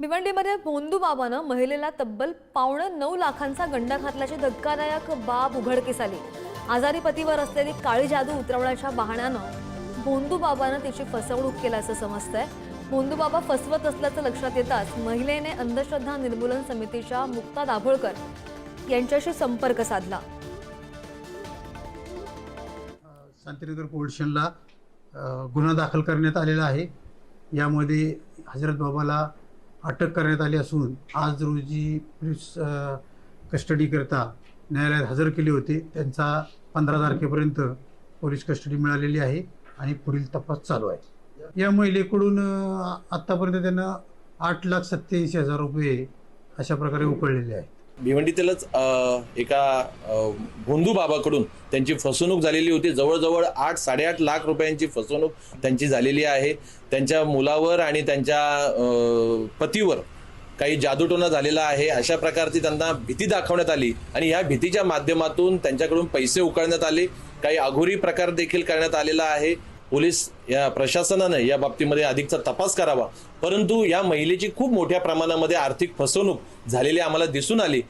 भिवंडीमध्ये भोंदू बाबानं महिलेला तब्बल पावणं नऊ लाखांचा गंडा घातल्याची धक्कादायक बाब उघडकीस आली. आजारी पतीवर असलेली काळी जादू उतरवण्याच्या बहाण्यानं भोंदू बाबानं तिची फसवणूक केल्याचं समजतंय. भोंदू बाबा फसवत असल्याचं लक्षात येताच महिलेने अंधश्रद्धा निर्मूलन समितीच्या मुक्ता दाभोळकर यांच्याशी संपर्क साधला. शांतीनगर पोलीस गुन्हा दाखल करण्यात आलेला आहे. यामध्ये हजरत बाबाला अटक करण्यात आली असून आज रोजी पोलीस कस्टडीकरिता कस्टडीकरता न्यायालयात हजर केले होते. त्यांचा पंधरा तारखेपर्यंत पोलीस कस्टडी मिळालेली आहे आणि पुढील तपास चालू आहे. या महिलेकडून आत्तापर्यंत त्यांना आठ लाख सत्याऐंशी हजार रुपये अशा प्रकारे उकळलेले आहेत. भिवंडीतीलच एका भोंदू बाबाकडून त्यांची फसवणूक झालेली होती. जवळजवळ आठ साडेआठ लाख रुपयांची फसवणूक त्यांची झालेली आहे. त्यांच्या मुलावर आणि त्यांच्या पतीवर काही जादूटोना झालेला आहे. अशा प्रकारची त्यांना भीती दाखवण्यात आली आणि या भीतीच्या माध्यमातून त्यांच्याकडून पैसे उकळण्यात आले. काही अघोरी प्रकार देखील करण्यात आलेला आहे. पोलीस या प्रशासनानं या बाबतीमध्ये अधिकचा तपास करावा. परंतु या महिलेची खूप मोठ्या प्रमाणामध्ये आर्थिक फसवणूक झालेली आम्हाला दिसून आली.